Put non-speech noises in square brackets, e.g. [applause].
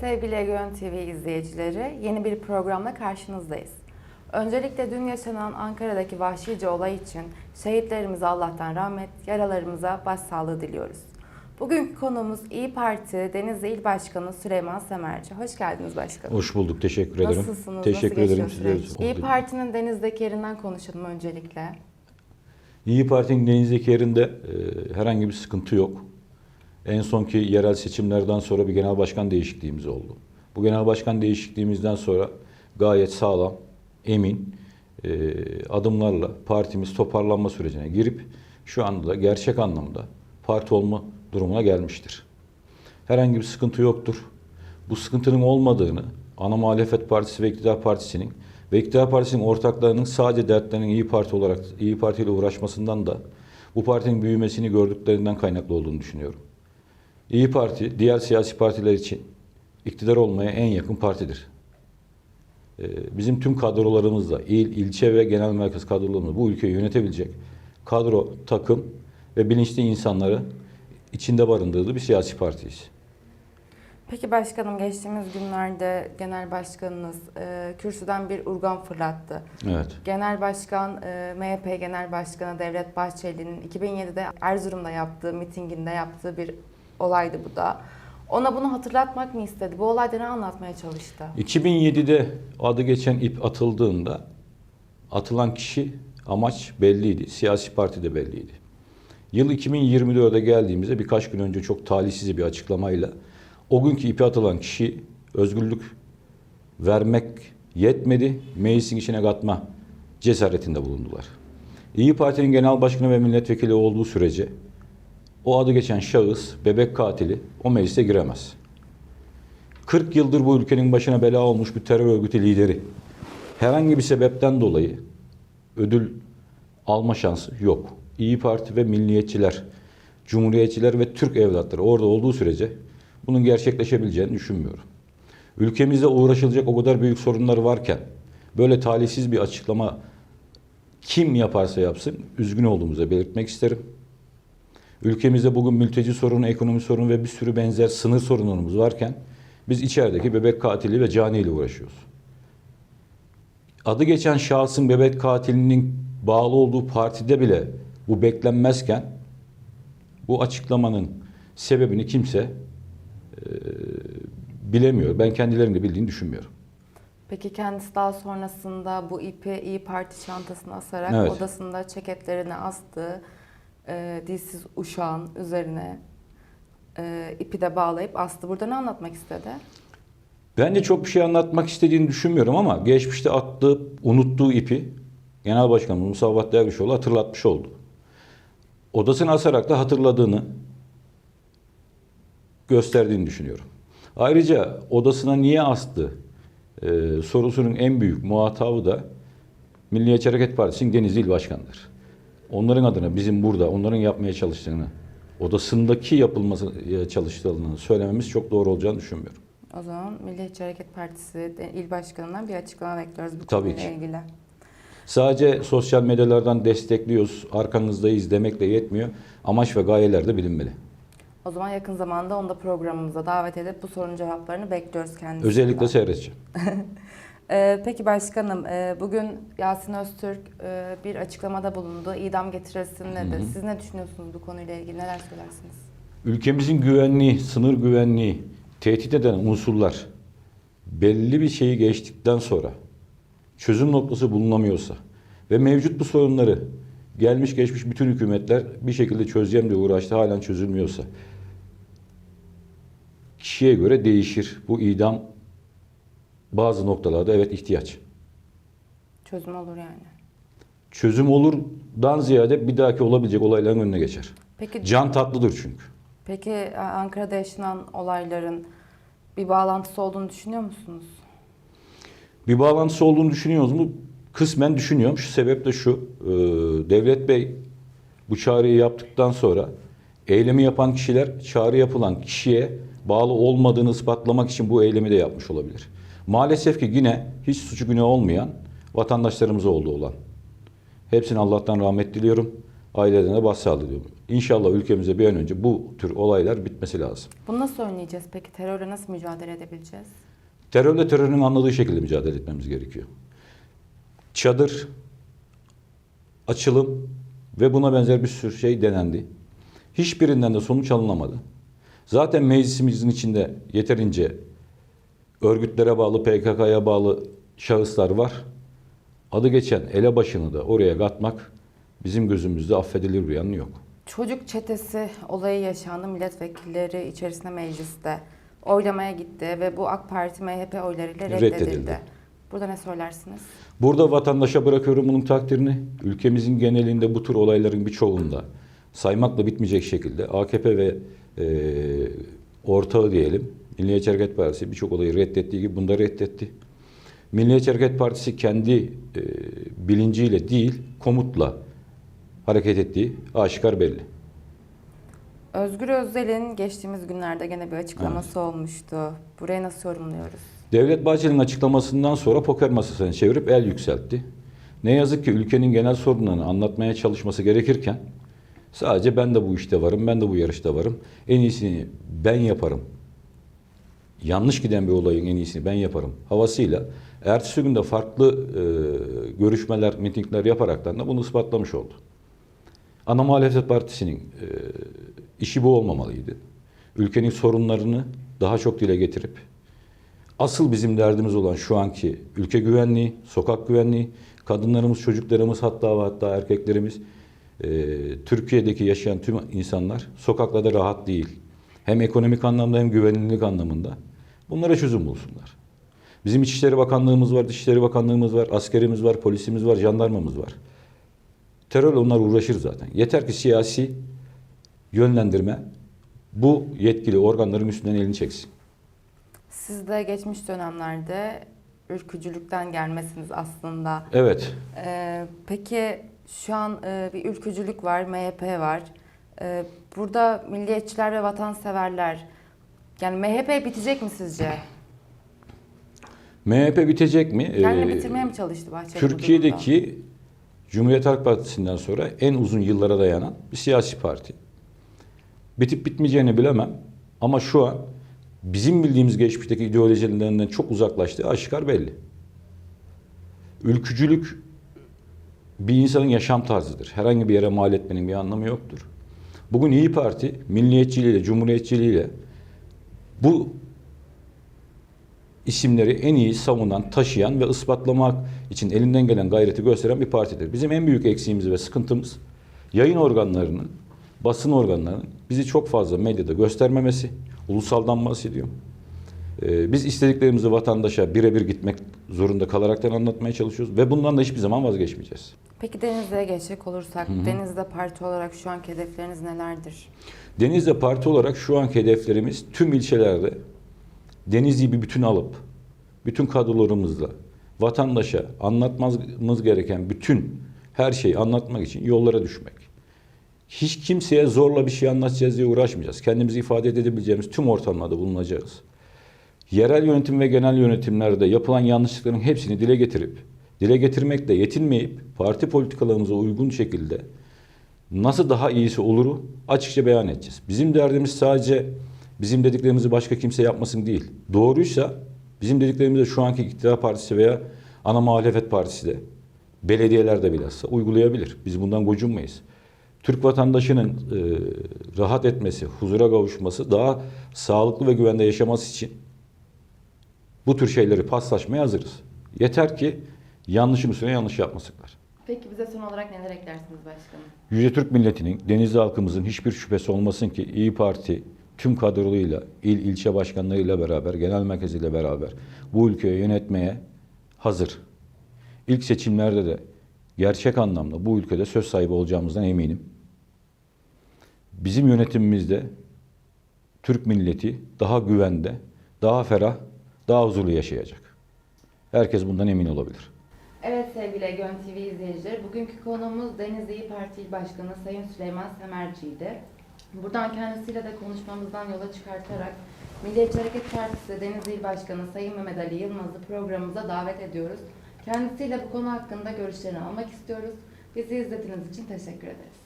Sevgili Egeon TV izleyicileri, yeni bir programla karşınızdayız. Öncelikle dün yaşanan Ankara'daki vahşice olay için şehitlerimize Allah'tan rahmet, yaralarımıza başsağlığı diliyoruz. Bugünkü konuğumuz İyi Parti Denizli İl Başkanı Süleyman Semerci. Hoş geldiniz başkanım. Hoş bulduk. Teşekkür ederim. Nasılsınız? Teşekkür Nasıl ederim size. süreç? İyi Parti'nin Deniz'deki yerinden konuşalım öncelikle. İyi Parti'nin denizdeki yerinde e, herhangi bir sıkıntı yok. En sonki yerel seçimlerden sonra bir genel başkan değişikliğimiz oldu. Bu genel başkan değişikliğimizden sonra gayet sağlam, emin e, adımlarla partimiz toparlanma sürecine girip şu anda da gerçek anlamda parti olma durumuna gelmiştir. Herhangi bir sıkıntı yoktur. Bu sıkıntının olmadığını ana muhalefet partisi ve iktidar partisinin ve iktidar partisinin ortaklarının sadece dertlerinin iyi Parti olarak iyi Parti ile uğraşmasından da bu partinin büyümesini gördüklerinden kaynaklı olduğunu düşünüyorum. İyi Parti diğer siyasi partiler için iktidar olmaya en yakın partidir. Ee, Bizim tüm kadrolarımızla il, ilçe ve genel merkez kadrolarımız bu ülkeyi yönetebilecek kadro, takım ve bilinçli insanları içinde barındırdığı bir siyasi partiyiz. Peki başkanım geçtiğimiz günlerde genel başkanınız e, kürsüden bir urgan fırlattı. Evet. Genel Başkan, e, MHP Genel Başkanı Devlet Bahçeli'nin 2007'de Erzurum'da yaptığı, mitinginde yaptığı bir olaydı bu da. Ona bunu hatırlatmak mı istedi? Bu olayda ne anlatmaya çalıştı? 2007'de adı geçen ip atıldığında atılan kişi amaç belliydi. Siyasi parti de belliydi. Yıl 2024'e geldiğimizde birkaç gün önce çok talihsiz bir açıklamayla o günkü ipi atılan kişi özgürlük vermek yetmedi. Meclisin içine katma cesaretinde bulundular. İyi Parti'nin genel başkanı ve milletvekili olduğu sürece o adı geçen şahıs, bebek katili o meclise giremez. 40 yıldır bu ülkenin başına bela olmuş bir terör örgütü lideri herhangi bir sebepten dolayı ödül alma şansı yok. İyi Parti ve milliyetçiler, cumhuriyetçiler ve Türk evlatları orada olduğu sürece bunun gerçekleşebileceğini düşünmüyorum. Ülkemizde uğraşılacak o kadar büyük sorunlar varken böyle talihsiz bir açıklama kim yaparsa yapsın üzgün olduğumuzu belirtmek isterim. Ülkemizde bugün mülteci sorunu, ekonomi sorunu ve bir sürü benzer sınır sorunlarımız varken biz içerideki bebek katili ve caniyle uğraşıyoruz. Adı geçen şahsın bebek katilinin bağlı olduğu partide bile bu beklenmezken bu açıklamanın sebebini kimse e, bilemiyor. Ben kendilerinin de bildiğini düşünmüyorum. Peki kendisi daha sonrasında bu ipi İyi Parti çantasına asarak Evet. odasında ceketlerine astığı e, dilsiz uşağın üzerine e, ipi de bağlayıp astı. Burada ne anlatmak istedi? Bence çok bir şey anlatmak istediğini düşünmüyorum ama geçmişte attığı, unuttuğu ipi Genel Başkanımız Musavat Dervişoğlu hatırlatmış oldu. Odasını asarak da hatırladığını gösterdiğini düşünüyorum. Ayrıca odasına niye astı e, sorusunun en büyük muhatabı da Milliyetçi Hareket Partisi'nin Denizli İl Başkanı'dır. Onların adına bizim burada onların yapmaya çalıştığını, odasındaki yapılması e, çalıştığını söylememiz çok doğru olacağını düşünmüyorum. O zaman Milliyetçi Hareket Partisi il başkanından bir açıklama bekliyoruz bu Tabii konuyla ki. ilgili. Sadece sosyal medyalardan destekliyoruz, arkanızdayız demekle yetmiyor. Amaç ve gayeler de bilinmeli. O zaman yakın zamanda onu da programımıza davet edip bu sorunun cevaplarını bekliyoruz kendisinden. Özellikle seyredeceğim. [laughs] Ee, peki başkanım, e, bugün Yasin Öztürk e, bir açıklamada bulundu. İdam getirilsin dedi. Siz ne düşünüyorsunuz bu konuyla ilgili? Neler söylersiniz? Ülkemizin güvenliği, sınır güvenliği tehdit eden unsurlar belli bir şeyi geçtikten sonra çözüm noktası bulunamıyorsa ve mevcut bu sorunları gelmiş geçmiş bütün hükümetler bir şekilde çözeceğim diye uğraştı halen çözülmüyorsa kişiye göre değişir. Bu idam bazı noktalarda evet ihtiyaç. Çözüm olur yani. Çözüm olurdan ziyade bir dahaki olabilecek olayların önüne geçer. Peki Can tatlıdır çünkü. peki e, Ankara'da yaşanan olayların bir bağlantısı olduğunu düşünüyor musunuz? Bir bağlantısı olduğunu düşünüyoruz mu? Kısmen düşünüyorum. Şu sebep de şu. e, Devlet Bey bu çağrıyı yaptıktan sonra eylemi yapan kişiler çağrı yapılan kişiye bağlı olmadığını ispatlamak için bu eylemi de yapmış olabilir. Maalesef ki yine hiç suçu günahı olmayan vatandaşlarımız oldu olan. Hepsine Allah'tan rahmet diliyorum. ailelerine başsağlığı diliyorum. İnşallah ülkemizde bir an önce bu tür olaylar bitmesi lazım. Bunu nasıl önleyeceğiz peki? Terörle nasıl mücadele edebileceğiz? Terörle terörün anladığı şekilde mücadele etmemiz gerekiyor. Çadır, açılım ve buna benzer bir sürü şey denendi. Hiçbirinden de sonuç alınamadı. Zaten meclisimizin içinde yeterince örgütlere bağlı, PKK'ya bağlı şahıslar var. Adı geçen elebaşını da oraya katmak bizim gözümüzde affedilir bir yanı yok. Çocuk çetesi olayı yaşandı. Milletvekilleri içerisinde mecliste oylamaya gitti ve bu AK Parti MHP oylarıyla reddedildi. Reddedildi. Burada ne söylersiniz? Burada vatandaşa bırakıyorum bunun takdirini. Ülkemizin genelinde bu tür olayların birçoğunda saymakla bitmeyecek şekilde AKP ve e, ortağı diyelim Milliyetçi Hareket Partisi birçok olayı reddettiği gibi da reddetti. Milliyetçi Hareket Partisi kendi e, bilinciyle değil komutla hareket ettiği aşikar belli. Özgür Özel'in geçtiğimiz günlerde gene bir açıklaması olmuştu. Burayı nasıl yorumluyoruz? Devlet Bahçeli'nin açıklamasından sonra poker masasını çevirip el yükseltti. Ne yazık ki ülkenin genel sorunlarını anlatmaya çalışması gerekirken sadece ben de bu işte varım, ben de bu yarışta varım. En iyisini ben yaparım. Yanlış giden bir olayın en iyisini ben yaparım havasıyla ertesi gün de farklı e, görüşmeler, mitingler yaparaktan da bunu ispatlamış oldu. Ana Muhalefet Partisi'nin e, işi bu olmamalıydı. Ülkenin sorunlarını daha çok dile getirip Asıl bizim derdimiz olan şu anki ülke güvenliği, sokak güvenliği, kadınlarımız, çocuklarımız hatta ve hatta erkeklerimiz, e, Türkiye'deki yaşayan tüm insanlar sokaklarda rahat değil. Hem ekonomik anlamda hem güvenilirlik anlamında. Bunlara çözüm bulsunlar. Bizim İçişleri Bakanlığımız var, Dışişleri Bakanlığımız var, askerimiz var, polisimiz var, jandarmamız var. Terörle onlar uğraşır zaten. Yeter ki siyasi yönlendirme bu yetkili organların üstünden elini çeksin. Siz de geçmiş dönemlerde ülkücülükten gelmesiniz aslında. Evet, Ee, peki şu an e, bir ülkücülük var, MHP var. Ee, burada milliyetçiler ve vatanseverler, yani MHP bitecek mi sizce? MHP bitecek mi? Kendini Ee, bitirmeye mi çalıştı Bahçeli? Türkiye'deki Cumhuriyet Halk Partisi'nden sonra en uzun yıllara dayanan bir siyasi parti. Bitip bitmeyeceğini bilemem ama şu an bizim bildiğimiz geçmişteki ideolojilerinden çok uzaklaştığı aşikar belli. Ülkücülük bir insanın yaşam tarzıdır. Herhangi bir yere mal etmenin bir anlamı yoktur. Bugün İyi Parti milliyetçiliğiyle, cumhuriyetçiliğiyle bu isimleri en iyi savunan, taşıyan ve ispatlamak için elinden gelen gayreti gösteren bir partidir. Bizim en büyük eksiğimiz ve sıkıntımız yayın organlarının, basın organlarının bizi çok fazla medyada göstermemesi, ulusaldan bahsediyorum. Ee, biz istediklerimizi vatandaşa birebir gitmek zorunda kalaraktan anlatmaya çalışıyoruz ve bundan da hiçbir zaman vazgeçmeyeceğiz. Peki Denizli'ye geçecek olursak, Denizli'de parti olarak şu anki hedefleriniz nelerdir? Denizli Parti olarak şu anki hedeflerimiz tüm ilçelerde Denizli'yi bir bütün alıp bütün kadrolarımızla vatandaşa anlatmamız gereken bütün her şeyi anlatmak için yollara düşmek. Hiç kimseye zorla bir şey anlatacağız diye uğraşmayacağız. Kendimizi ifade edebileceğimiz tüm ortamlarda bulunacağız. Yerel yönetim ve genel yönetimlerde yapılan yanlışlıkların hepsini dile getirip, dile getirmekle yetinmeyip parti politikalarımıza uygun şekilde nasıl daha iyisi oluru açıkça beyan edeceğiz. Bizim derdimiz sadece bizim dediklerimizi başka kimse yapmasın değil. Doğruysa bizim dediklerimizi şu anki iktidar partisi veya ana muhalefet partisi de belediyeler de bilhassa uygulayabilir. Biz bundan gocunmayız. Türk vatandaşının e, rahat etmesi, huzura kavuşması, daha sağlıklı ve güvende yaşaması için bu tür şeyleri paslaşmaya hazırız. Yeter ki yanlışın üstüne yanlış yapmasınlar. Peki bize son olarak neler eklersiniz başkanım? Yüce Türk milletinin, Denizli halkımızın hiçbir şüphesi olmasın ki İyi Parti tüm kadroluyla, il ilçe başkanlarıyla beraber, genel merkeziyle beraber bu ülkeyi yönetmeye hazır. İlk seçimlerde de gerçek anlamda bu ülkede söz sahibi olacağımızdan eminim. Bizim yönetimimizde Türk milleti daha güvende, daha ferah, daha huzurlu yaşayacak. Herkes bundan emin olabilir. Evet sevgili Egeon TV izleyicileri, bugünkü konuğumuz Denizli İYİ Parti Başkanı Sayın Süleyman Semerci'ydi. Buradan kendisiyle de konuşmamızdan yola çıkartarak Milliyetçi Hareket Partisi Denizli İl Başkanı Sayın Mehmet Ali Yılmaz'ı programımıza davet ediyoruz. Kendisiyle bu konu hakkında görüşlerini almak istiyoruz. Bizi izlediğiniz için teşekkür ederiz.